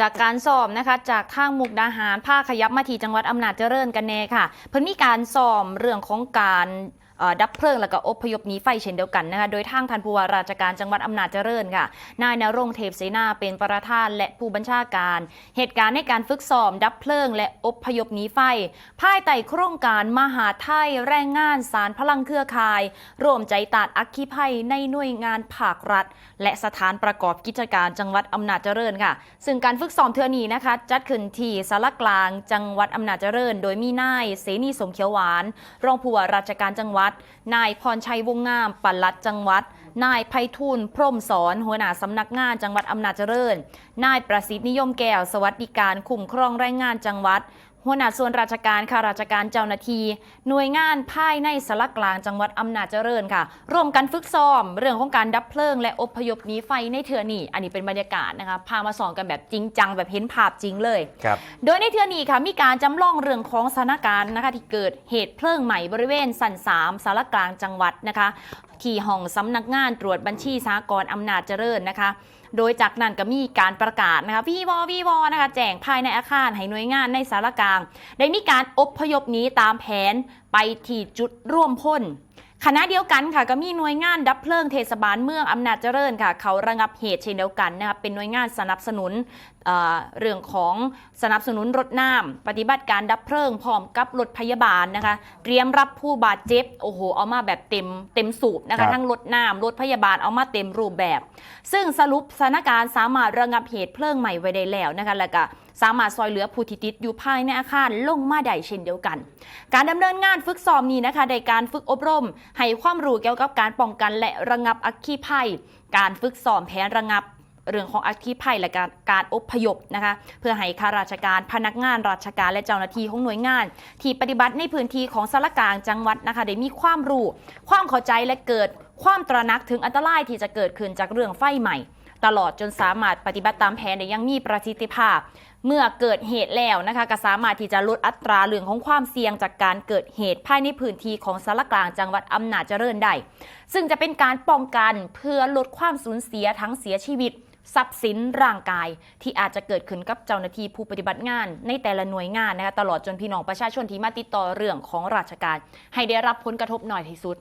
จากการสอบนะคะจากทางมุกดาหารภาคขยับมาที่จังหวัดอำนาจเจริญกันแน่ค่ะ เพิ่นมีการสอบเรื่องของการ ดับเพลิงแล้วก็อพยพหนีไฟเช่นเดียวกันนะคะโดยทางท่านผู้ว่าราชการจังหวัดอำนาจเจริญค่ะ นายนรงค์เทพเสนาเป็นประธานและผู้บัญชาการ เหตุการณ์ในการฝึกซ้อม ดับเพลิง และอพยพหนีไฟ ภายใต้โครงการมหาไทยแรงงานสารพลังเครือข่ายร่วมใจตัดอัคคีภัยในหน่วยงานภาครัฐ และสถานประกอบกิจการจังหวัดอำนาจเจริญค่ะ ซึ่งการฝึกซ้อมเทือนี้นะคะ จัดขึ้นที่สารกลางจังหวัดอำนาจเจริญ โดยมีนายเสนีสมเขียวหวาน รองผู้ว่าราชการจังหวัดนายพรชัยวงงามปลัดจังหวัด นายไพฑูรย์พรมสอนหัวหน้าสำนักงานจังหวัดอำนาจเจริญ นายประสิทธิ์นิยมแก้วสวัสดิการคุ้มครองแรงงานจังหวัด หัวหน้าส่วนราชการข้าราชการเจ้าหน้าที่หน่วยงานภายในสารกลางจังหวัดอำนาจเจริญค่ะ ร่วมกันฝึกซ้อม เรื่องของการดับเพลิง และอพยพหนีไฟในเทือนี่ อันนี้เป็นบรรยากาศนะคะพามาสอนกันแบบจริงจังแบบเห็นภาพจริงเลยครับโดยในเทือนี้ค่ะมีการจำลองเรื่องของสถานการณ์นะคะที่เกิดเหตุเพลิงใหม่บริเวณสันสามสารกลางจังหวัดนะคะที่ห้องสำนักงานตรวจบัญชีสากรณ์อำนาจเจริญนะคะโดยจากนั้นก็มีการประกาศนะคะวีวอวีวอนะคะแจ้งภายในอาคารให้หน่วยงานในสารกลาง ได้มีการอพยพหนี้ตามแผนไปที่จุดร่วมพ่นขณะเดียวกันค่ะก็มีหน่วยงานดับเพลิงเทศบาลเมืองอำนาจเจริญค่ะ เขาระงับเหตุเช่นเดียวกันนะคะเป็นหน่วยงานสนับสนุนเอ่อเรื่องของสนับสนุนรถน้ำปฏิบัติการดับเพลิงพร้อมกับรถพยาบาลนะคะ เตรียมรับผู้บาดเจ็บโอ้โหเอามาแบบเต็มเต็มสูบนะครัคะบทั้งรถน้ำรถพยาบาลเอามาเต็มรูปแบบ ซึ่งสรุปสถานการณ์สามารถระงับเหตุเพลิงใหม่ไว้ได้แล้วนะคะแล้วก็สามารถซอยเหลือผู้ที่ติดอยู่ภายในอาคารลงมาได้เช่นเดียวกัน การดำเนินงานฝึกซ้อมนี้นะคะในการฝึกอบรม ให้ความรู้เกี่ยวกับการป้องกันและระงับอัคคีภัย การฝึกซ้อมแผนระงับเรื่องของอัคคีภัยและการการอพยพนะคะเพื่อให้ข้าราชการพนักงานราชการและเจ้าหน้าที่ของหน่วยงาน ที่ปฏิบัติในพื้นที่ของสารกลางจังหวัดนะคะได้มีความรู้ ความเข้าใจและเกิดความตระหนักถึงอันตรายที่จะเกิดขึ้นจากเรื่องไฟใหม่ ตลอดจนสามารถปฏิบัติตามแผนได้อยังมีประสิทธิภาพ เมื่อเกิดเหตุแล้วนะคะก็สามารถที่จะลดอัตราเรื่องของความเสี่ยงจากการเกิดเหตุภายในพื้นที่ของสารกลางจังหวัดอำนาจเจริญได้ ซึ่งจะเป็นการป้องกันเพื่อลดความสูญเสียทั้งเสียชีวิตทรัพย์สินร่างกายที่อาจจะเกิดขึ้นกับเจ้าหน้าที่ผู้ปฏิบัติงาน ในแต่ละหน่วยงานนะคะตลอดจนพี่น้องประชาชนที่มาติดต่อเรื่องของราชการ ให้ได้รับผลกระทบหน่อยที่สุด